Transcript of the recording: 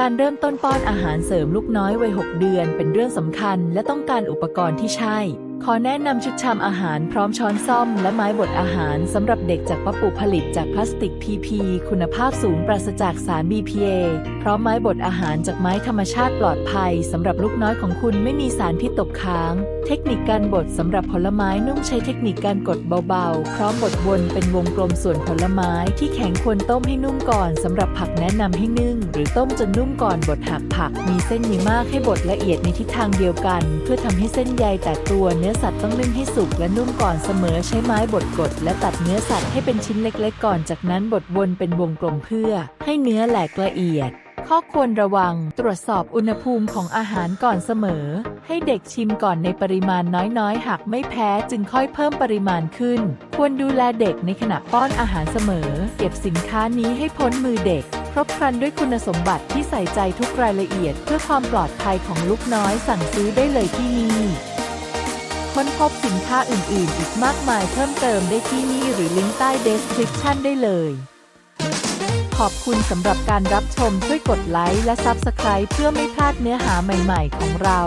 การเริ่มต้นป้อนอาหารเสริมลูกน้อยวัย6เดือนเป็นเรื่องสำคัญ และต้องการอุปกรณ์ที่ใช่ ขอแนะนำชุดชามอาหารพร้อมช้อนซ่อมและไม้บดอาหารสำหรับเด็กจากปะปุผลิตจากพลาสติก PP คุณภาพสูงปราศจากสาร BPA พร้อมไม้บดอาหารจากไม้ธรรมชาติปลอดภัยสำหรับลูกน้อยของคุณไม่มีสารพิษตกค้าง เทคนิคการบดสำหรับผลไม้นุ่มใช้เทคนิคการกดเบาๆ พร้อมบดวนเป็นวงกลมส่วนผลไม้ที่แข็งควรต้มให้นุ่มก่อนสำหรับผักแนะนำให้นึ่ง หรือต้มจนนุ่มก่อนบดหักผัก มีเส้นมีมากให้บดละเอียดในทิศทางเดียวกัน เพื่อทำให้เส้นใยแตกตัวเนื้อสัตว์ต้องนึ่งให้สุกและนุ่มก่อนเสมอใช้ไม้บดกด และตัดเนื้อสัตว์ให้เป็นชิ้นเล็กๆ ก่อนจากนั้นบดวนเป็นวงกลมเพื่อ ให้เนื้อแหลกละเอียด ข้อควรระวัง ตรวจสอบอุณหภูมิของอาหารก่อนเสมอ ให้เด็กชิมก่อนในปริมาณน้อยๆ หากไม่แพ้จึงค่อยเพิ่มปริมาณขึ้น ควรดูแลเด็กในขณะป้อนอาหารเสมอ เก็บสินค้านี้ให้พ้นมือเด็กครบครันด้วยคุณสมบัติที่ใส่ใจทุกรายละเอียดเพื่อความปลอดภัยของลูกน้อยสั่งซื้อได้เลยที่นี่ ค้นพบสินค้าอื่น ๆ อีกมากมายเพิ่มเติมได้ที่นี่หรือลิงก์ใต้ description ได้เลย ขอบคุณสำหรับการรับชมช่วยกดไลค์และ Subscribe เพื่อไม่พลาดเนื้อหาใหม่ ๆ ของเรา